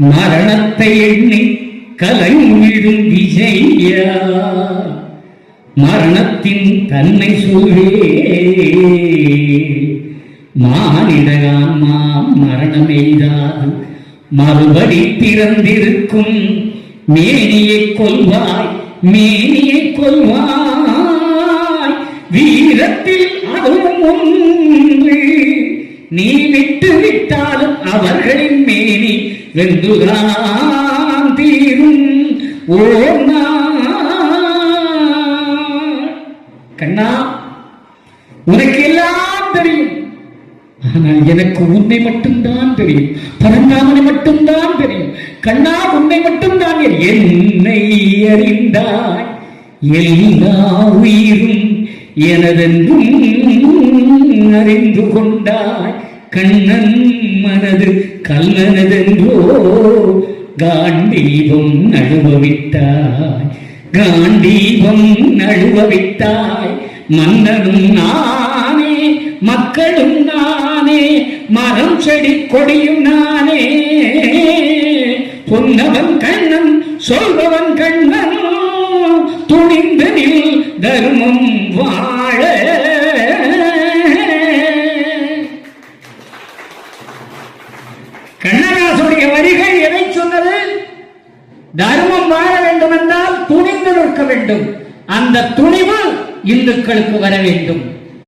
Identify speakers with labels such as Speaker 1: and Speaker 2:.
Speaker 1: மரணத்தை எண்ணி கலங்கிடும் விஜயா மரணத்தின் தன்னை சொல்வே மானிடகான்மா மரணமெய்தாது மறுபடி பிறந்திருக்கும் மேனியை கொல்வாய் மேனியை கொல்வாய். வீரத்தில் அதுவும் ஒன்று. நீ விட்டு விட்டாலும் அவர்களின் மேனி வெந்துதான் தீரும். கண்ணா உனக்கு எல்லாம் தெரியும். ஆனால் எனக்கு உன்னை மட்டும்தான் தெரியும். பரந்தாமனை மட்டும்தான் தெரியும். கண்ணா உன்னை மட்டும்தான் என்னை அறிந்தாய். எல்லா உயிரும் எனதென்றும் அறிந்து கொண்டாய். கண்ணன் மனது கல்லனதென்றோ காண்டீபம் நழுவவிட்டாய். காண்டீபம் நழுவவிட்டாய். மன்னனும் நானே மக்களும் நானே மரம் செடி கொடியும் நானே. பொன்னவன் கண்ணன் சொல்பவன் கண்ணன் துணிந்தனில் தர்மம் வாழ கண்ணதாசுடைய வரிகள் எதை சொன்னது? தர்மம் வாழ வேண்டும் என்றால் துணிந்து நிற்க வேண்டும். அந்த துணிவு இந்துக்களுக்கு வர வேண்டும்.